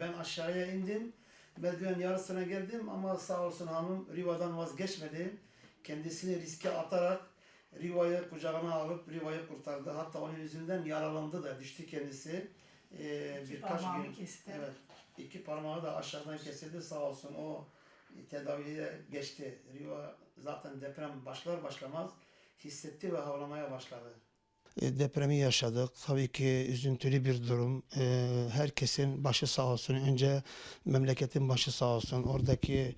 Ben aşağıya indim. Merdiven yarısına geldim ama sağ olsun hanım Riva'dan vazgeçmedi. Kendisini riske atarak Riva'yı kucağına alıp Riva'yı kurtardı. Hatta onun yüzünden yaralandı da düştü kendisi. Ee, birkaç parmağını gün kesti. evet iki parmağı da aşağıdan kesildi sağ olsun o tedaviye geçti. Riva zaten deprem başlar başlamaz hissetti ve havlamaya başladı. E, Depremi yaşadık. Tabii ki üzüntülü bir durum. E, Herkesin başı sağ olsun. Önce memleketin başı sağ olsun. Oradaki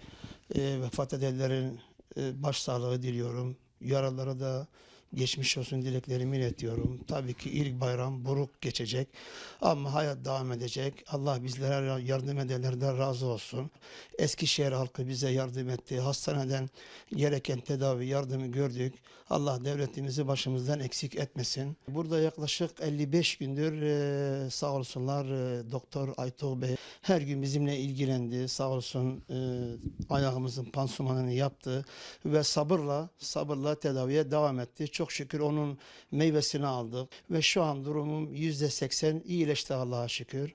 e, vefat edenlerin başsağlığı diliyorum. Yaralara da geçmiş olsun dileklerimi iletiyorum. Tabii ki ilk bayram buruk geçecek ama hayat devam edecek. Allah bizlere yardım edenlerden razı olsun. Eskişehir halkı bize yardım etti. Hastaneden gereken tedavi yardımı gördük. Allah devletimizi başımızdan eksik etmesin. Burada yaklaşık 55 gündür e, sağ olsunlar e, Doktor Aytuğ Bey her gün bizimle ilgilendi. Sağ olsun e, ayağımızın pansumanını yaptı ve sabırla sabırla tedaviye devam etti. Çok şükür onun meyvesini aldık ve şu an durumum %80 iyileşti Allah'a şükür.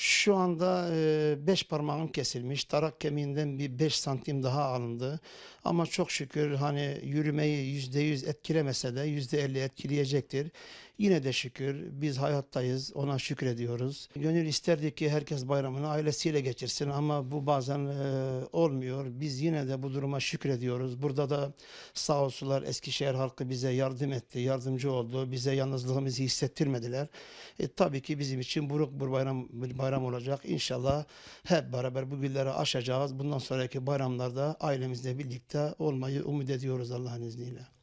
Şu anda e, beş parmağım kesilmiş. Tarak kemiğinden bir 5 santim daha alındı. Ama çok şükür hani yürümeyi yüzde yüz etkilemese de yüzde elli etkileyecektir. Yine de şükür biz hayattayız. Ona şükrediyoruz. Gönül isterdi ki herkes bayramını ailesiyle geçirsin ama bu bazen e, olmuyor. Biz yine de bu duruma şükrediyoruz. Burada da sağ olsunlar Eskişehir halkı bize yardım etti, yardımcı oldu. Bize yalnızlığımızı hissettirmediler. E, tabii ki bizim için buruk bir bayram bir bayram olacak. İnşallah hep beraber bu günleri aşacağız. Bundan sonraki bayramlarda ailemizle birlikte olmayı umut ediyoruz Allah'ın izniyle.